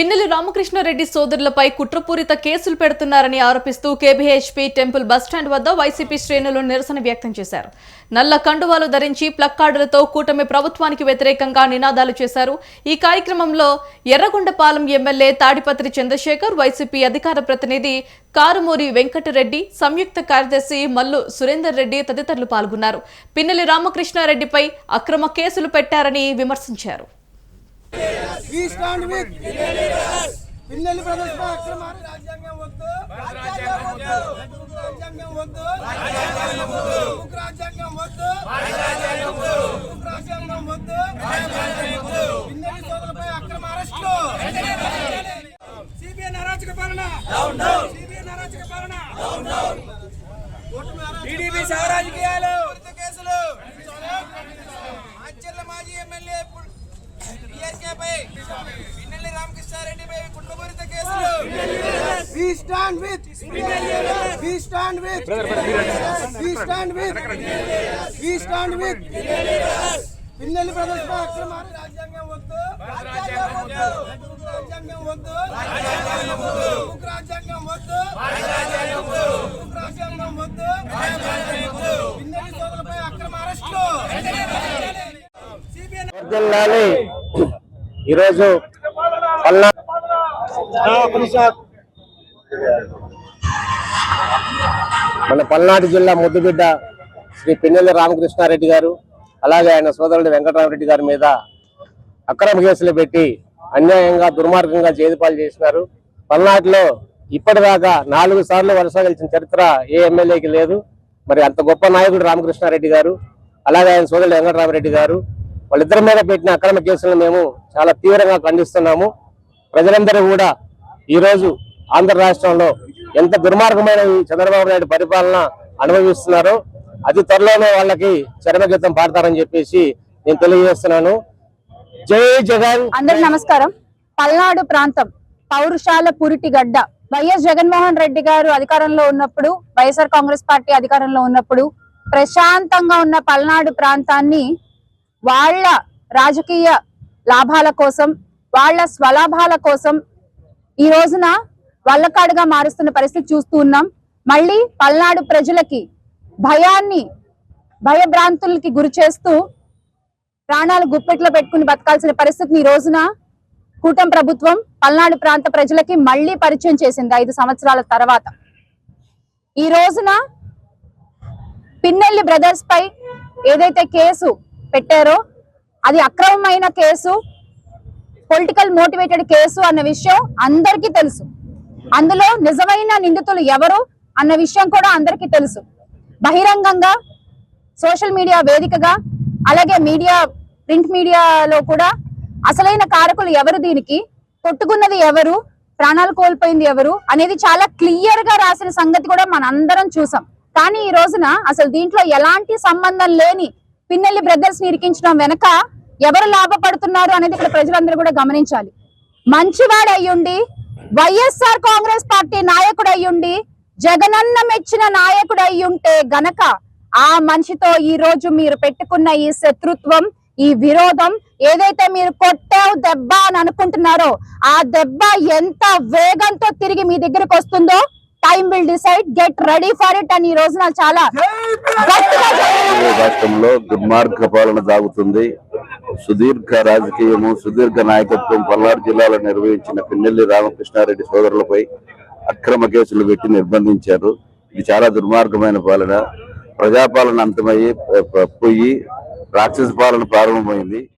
పిన్నెలి రామకృష్ణారెడ్డి సోదరులపై కుట్రపూరిత కేసులు పెడుతున్నారని ఆరోపిస్తూ కేబీహెచ్పీ టెంపుల్ బస్టాండ్ వద్ద వైసీపీ శ్రేణులు నిరసన వ్యక్తం చేశారు. నల్ల కండువాలు ధరించి ప్లక్కార్డులతో కూటమి ప్రభుత్వానికి వ్యతిరేకంగా నినాదాలు చేశారు. ఈ కార్యక్రమంలో ఎర్రగొండపాలెం ఎమ్మెల్యే తాడిపత్రి చంద్రశేఖర్ వైసీపీ అధికార ప్రతినిధి కారుమూరి వెంకటరెడ్డి సంయుక్త కార్యదర్శి మల్లు సురేందర్ రెడ్డి తదితరులు పాల్గొన్నారు. పిన్నెలి రామకృష్ణారెడ్డిపై అక్రమ కేసులు పెట్టారని విమర్శించారు. We stand with Pinnelli brothers పై అక్రమ రాజ్యాంగం వద్దు. రాజ్యాంగం వద్దు. రాజ్యాంగం వద్దు. రాజ్యాంగం వద్దు రాజ్యాంగం వద్దు. పిన్నెల్లి సోదరులపై అక్రమ అరెస్టులు సిబిఐ అరాచక పాలన. సిబిఐ అరాచక పాలన. టీడీపీ కేసులు ఆచర్ల మాజీ ఎమ్మెల్యే పై పిన్నెల్లి రామకృష్ణారెడ్డిపై కుట్రపూరిత కేసులు We stand with. We stand with. We stand with. We stand with. Pinnelli brothers పై అక్రమ రాజ్యాంగం వద్దు. రాజ్యాంగం వద్దు. రాజ్యాంగం వద్దు. రాజ్యాంగం వద్దు. రాజ్యాంగం వద్దు. పిన్నెల్లి సోదరులపై అక్రమ అరెస్టులు సిబిఐ వర్ధిల్లాలి ఈరోజు పల్నా మన పల్నాడు జిల్లా ముద్దుబిడ్డ శ్రీ పిన్నెల్లి రామకృష్ణారెడ్డి గారు అలాగే ఆయన సోదరుడు వెంకటరామరెడ్డి గారి మీద అక్రమ కేసులు పెట్టి అన్యాయంగా దుర్మార్గంగా చేదుపాలు చేసినారు. పల్నాడులో ఇప్పటిదాకా నాలుగు సార్లు వరుస గెలిచిన చరిత్ర ఏ ఎమ్మెల్యేకి లేదు. మరి అంత గొప్ప నాయకుడు రామకృష్ణారెడ్డి గారు అలాగే ఆయన సోదరుడు వెంకటరామరెడ్డి గారు వాళ్ళిద్దరి మీద పెట్టిన అక్రమ కేసులను మేము చాలా తీవ్రంగా ఖండిస్తున్నాము. ప్రజలందరూ కూడా ఈరోజు ఆంధ్ర రాష్ట్రంలో ఎంత దుర్మార్గమైన ఈ చంద్రబాబు నాయుడు పరిపాలన అనుభవిస్తున్నారో. అతి త్వరలోనే వాళ్ళకి చరమగీతం పాడతారని చెప్పేసి నేను తెలియజేస్తున్నాను. జై జగన్. అందరికి నమస్కారం. పల్నాడు ప్రాంతం పౌరుషాల పురిటి గడ్డ వైఎస్ జగన్మోహన్ రెడ్డి గారు అధికారంలో ఉన్నప్పుడు వైఎస్ఆర్ కాంగ్రెస్ పార్టీ అధికారంలో ఉన్నప్పుడు ప్రశాంతంగా ఉన్న పల్నాడు ప్రాంతాన్ని వాళ్ళ రాజకీయ లాభాల కోసం వాళ్ళ స్వలాభాల కోసం ఈ రోజున వల్లకాడుగా మారుస్తున్న పరిస్థితి చూస్తూ ఉన్నాం. మళ్ళీ పల్నాడు ప్రజలకి భయాన్ని భయభ్రాంతులకి గురి చేస్తూ ప్రాణాలు గుప్పెట్లో పెట్టుకుని బతకాల్సిన పరిస్థితిని ఈ రోజున కూటమి ప్రభుత్వం పల్నాడు ప్రాంత ప్రజలకి మళ్ళీ పరిచయం చేసింది ఐదు సంవత్సరాల తర్వాత. ఈ రోజున పిన్నెల్లి బ్రదర్స్ పై ఏదైతే కేసు పెట్టారో అది అక్రమమైన కేసు పొలిటికల్ మోటివేటెడ్ కేసు అన్న విషయం అందరికీ తెలుసు. అందులో నిజమైన నిందితులు ఎవరు అన్న విషయం కూడా అందరికీ తెలుసు. బహిరంగంగా సోషల్ మీడియా వేదికగా అలాగే మీడియా ప్రింట్ మీడియాలో కూడా అసలైన కారకులు ఎవరు దీనికి కొట్టుకున్నది ఎవరు ప్రాణాలు కోల్పోయింది ఎవరు అనేది చాలా క్లియర్గా రాసిన సంగతి కూడా మనందరం చూసాం. కానీ ఈ రోజున అసలు దీంట్లో ఎలాంటి సంబంధం లేని పిన్నెల్లి బ్రదర్స్ని ఇరికించడం వెనక ఎవరు లాభపడుతున్నారు అనేది ఇక్కడ ప్రజలందరూ కూడా గమనించాలి. మంచివాడు అయ్యుండి వైఎస్ఆర్ కాంగ్రెస్ పార్టీ నాయకుడు అయ్యుండి జగనన్న మెచ్చిన నాయకుడు అయ్యుంటే గనక ఆ మనిషితో ఈ రోజు మీరు పెట్టుకున్న ఈ శత్రుత్వం ఈ విరోధం ఏదైతే మీరు కొట్టావు దెబ్బ అని అనుకుంటున్నారో ఆ దెబ్బ ఎంత వేగంతో తిరిగి మీ దగ్గరకు వస్తుందో time will decide get ready for it అని ఈ రోజు నాకు చాలా రాష్ట్రంలో దుర్మార్గ పాలన సాగుతుంది. సుదీర్ఘ రాజకీయము సుదీర్ఘ నాయకత్వం పల్నాడు జిల్లాలో నిర్వహించిన పిన్నెల్లి రామకృష్ణారెడ్డి సోదరులపై అక్రమ కేసులు పెట్టి నిర్బంధించారు. ఇది చాలా దుర్మార్గమైన పాలన. ప్రజాపాలన అంతమయ్యి పోయి రాక్షస పాలన ప్రారంభమైంది.